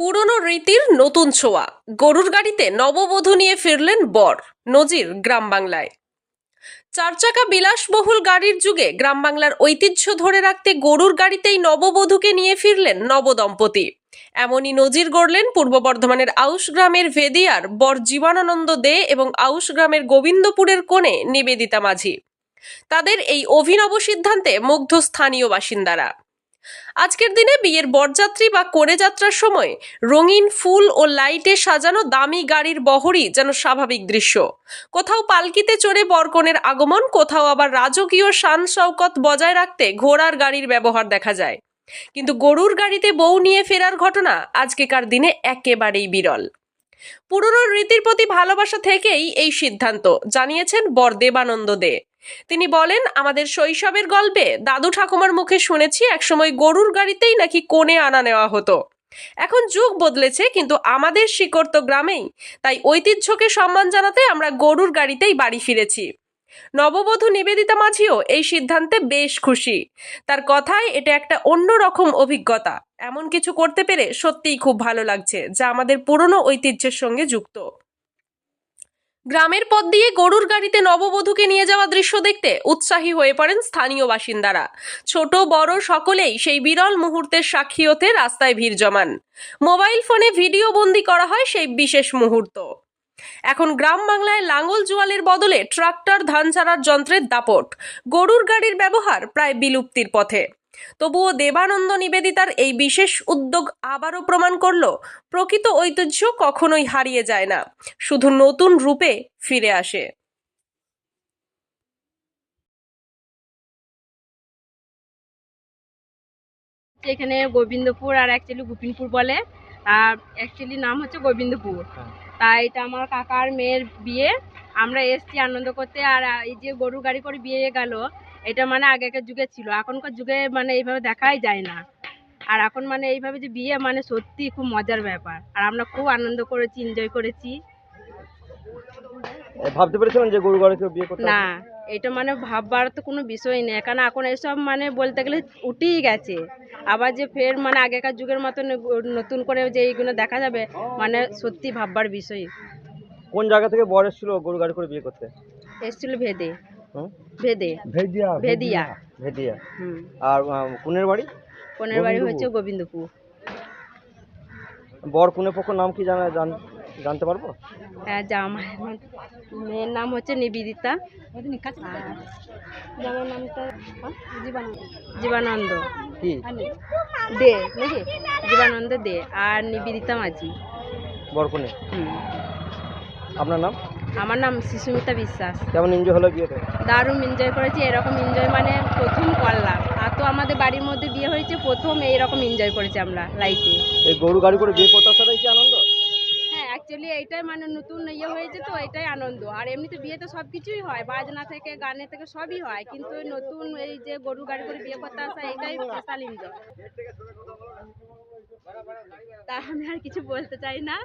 পুরনো রীতির নতুন ছোঁয়া। গরুর গাড়িতে নববধূ নিয়ে ফিরলেন বর, নজির গ্রাম বাংলায়। চার চাকা বিলাসবহুল গাড়ির যুগে গ্রাম বাংলার ঐতিহ্য ধরে রাখতে গরুর গাড়িতেই নববধূকে নিয়ে ফিরলেন নবদম্পতি। এমনই নজির গড়লেন পূর্ব বর্ধমানের আউশ গ্রামের ভেদিয়ার বর জীবনানন্দ দে এবং আউশ গ্রামের গোবিন্দপুরের কোণে নিবেদিতা মাঝি। তাদের এই অভিনব সিদ্ধান্তে মুগ্ধ স্থানীয় বাসিন্দারা। আজকের দিনে বিয়ের বরযাত্রী বা কোণে যাত্রার সময় রঙিন ফুল ও লাইটে সাজানো দামি গাড়ির বহরই যেন স্বাভাবিক দৃশ্য। কোথাও পালকিতে চড়ে বরকনের আগমন, কোথাও আবার রাজকীয় শান শৌকত বজায় রাখতে ঘোড়ার গাড়ির ব্যবহার দেখা যায়। কিন্তু গরুর গাড়িতে বউ নিয়ে ফেরার ঘটনা আজকেকার দিনে একেবারেই বিরল। পুরনো রীতির প্রতি ভালোবাসা থেকেই এই সিদ্ধান্ত, জানিয়েছেন বরদেবানন্দ দে। তিনি বলেন, আমাদের শৈশবের গল্পে দাদু ঠাকুমার মুখে শুনেছি একসময় গরুর গাড়িতেই নাকি কোণে আনা নেওয়া হতো। এখন যুগ বদলেছে, কিন্তু আমাদের শিকড় তো গ্রামেই, তাই ঐতিহ্যকে সম্মান জানাতে আমরা গরুর গাড়িতেই বাড়ি ফিরেছি। নববধূ নিবেদিতা মাঝিও এই সিদ্ধান্তে বেশ খুশি। তার কথায় এটা একটা অন্যরকম অভিজ্ঞতা। এমন কিছু করতে পেরে সত্যিই খুব ভালো লাগছে, যা আমাদের পুরনো ঐতিহ্যের সঙ্গে যুক্ত। গ্রামের পথ দিয়ে গরুর গাড়িতে নববধূকে নিয়ে যাওয়া দৃশ্য দেখতে উৎসাহী হয়ে পড়েন স্থানীয় বাসিন্দারা। ছোট, বড় সকলেই সেই বিরল মুহূর্তের সাক্ষী হতে রাস্তায় ভিড় জমান। মোবাইল ফোনে ভিডিও বন্দি করা হয় সেই বিশেষ মুহূর্ত। এখন গ্রাম বাংলায় লাঙ্গল জোয়ালের বদলে ট্রাক্টর ধান ছাড়ার যন্ত্রের দাপট। গরুর গাড়ির ব্যবহার প্রায় বিলুপ্তির পথে। তবুও দেবানন্দ নিবেদিতার এই বিশেষ উদ্যোগ আবারও প্রমাণ করল প্রকৃত ঐতিহ্য কখনোই হারিয়ে যায় না শুধু নতুন রূপে ফিরে আসে। এখানে গোবিন্দপুর আর অ্যাকচুয়ালি গোপিনপুর বলে আর অ্যাকচুয়ালি নাম হচ্ছে গোবিন্দপুর। তাই এটা আমার কাকার মেয়ের বিয়ে। আমরা এসছি আনন্দ করতে আর এই যে গরু গাড়ি করে বিয়ে গেল এটা মানে আগেকার যুগে ছিল। এখনকার যুগে মানে এইভাবে দেখাই যায় না। আর এখন মানে এইভাবে যে বিয়ে মানে সত্যি খুব মজার ব্যাপার। আর আমরা খুব আনন্দ করেছি এনজয় করেছি। ভাবতে পেরেছিলেন যে গরু গাড়ি বিয়ে করতে না। এটা মানে ভাববার তো কোনো বিষয় নেই। কারণ এখন এসব মানে বলতে গেলে উঠেই গেছে। আবার যে ফের মানে আগেকার যুগের মতন নতুন করে যে এইগুলো দেখা যাবে মানে সত্যি ভাববার বিষয়। কোন জায়গা থেকে বর এসেছিল গরু গাড়ি করে বিয়ে করতে? এসছিল ভেদে? ভেদে। ভেদিয়া ভেদিয়া। ভেদিয়া। হুম। আর কুনের বাড়ি? কোনের বাড়ি হচ্ছে গোবিন্দপুর। বর কুনের পক্ষ নাম কি জানা জান- জানতে পারব? হ্যাঁ জামাই মেয়ের নাম হচ্ছে নিবেদিতা। আর জামার নামটা? জীবানন্দ। দে নাকি? জীবানন্দ দে আর নিবেদিতা মাঝি। বর কুনে? হুম। আপনার নাম? আমার নাম শিশুমিতা বিশ্বাস। কেমন এনজয় হলো বিয়েতে? দারুণ এনজয় করেছি এরকম এনজয় মানে প্রথম করলাম। আর তো আমাদের বাড়ির মধ্যে বিয়ে হয়েছে প্রথম এইরকম এনজয় করেছি আমরা লাইফে এই গরু গাড়ি করে বিয়ে করতে আসাটাই কি আনন্দ হ্যাঁ অ্যাকচুয়ালি এইটাই মানে নতুন ইয়ে হয়েছে তো, এটাই আনন্দ। আর এমনিতে বিয়েতে সব কিছুই হয়, বাজনা থেকে, গানে থেকে সবই হয়, কিন্তু নতুন এই যে গরু গাড়ি করে বিয়ে করতে আসা এটাই স্পেশাল তা আমি আর কিছু বলতে চাই না।